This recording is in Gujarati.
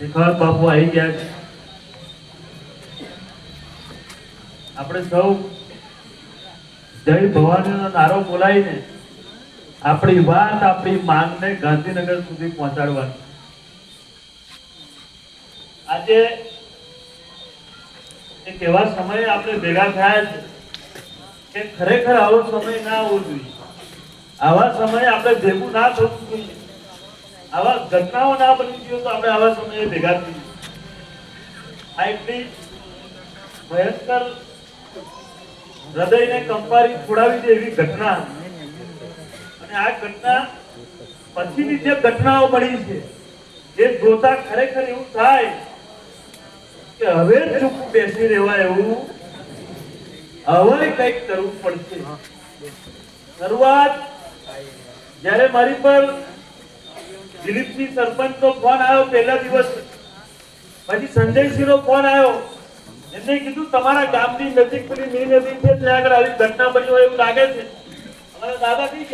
શેખાવત બાપુ આવી ગયા છે. આપણે સૌ જય ભવાનીનો નારો બોલાવીને આપણી વાત, આપણી માંગને ગાંધીનગર સુધી પહોંચાડવાની. આજે એક એવા સમયે આપણે ભેગા થયા છે કે ખરેખર આવો સમય ના આવવો જોઈએ. આવા સમયે આપણે ભેગું ના થવું જોઈએ. આવા ઘટનાઓ ના બની જોઈએ તો આપણે આવા સમયે ભેગા થઈ આ એટલી ભયંકર હૃદયને કંપારી છોડાવી દે એવી ઘટના. અને આ ઘટના પછીની જે ઘટનાઓ બની છે, જે જોતા ખરેખર એવું થાય કે હવે ચૂપ બેસી રહેવાય એવું હવે કંઈક કરવું પડશે. શરૂઆત જ્યારે મારી પર દિલીપસિંહ સરપંચ નો ફોન આવ્યો પહેલા દિવસ. પછી સંજયસિંહ નો ફોન આવ્યો. એમને કીધું, તમારા ગામની નજીક પેલી મી નદી છે, ત્યાં આગળ આવી ઘટના બની હોય એવું લાગે છે. અમારા દાદા કઈ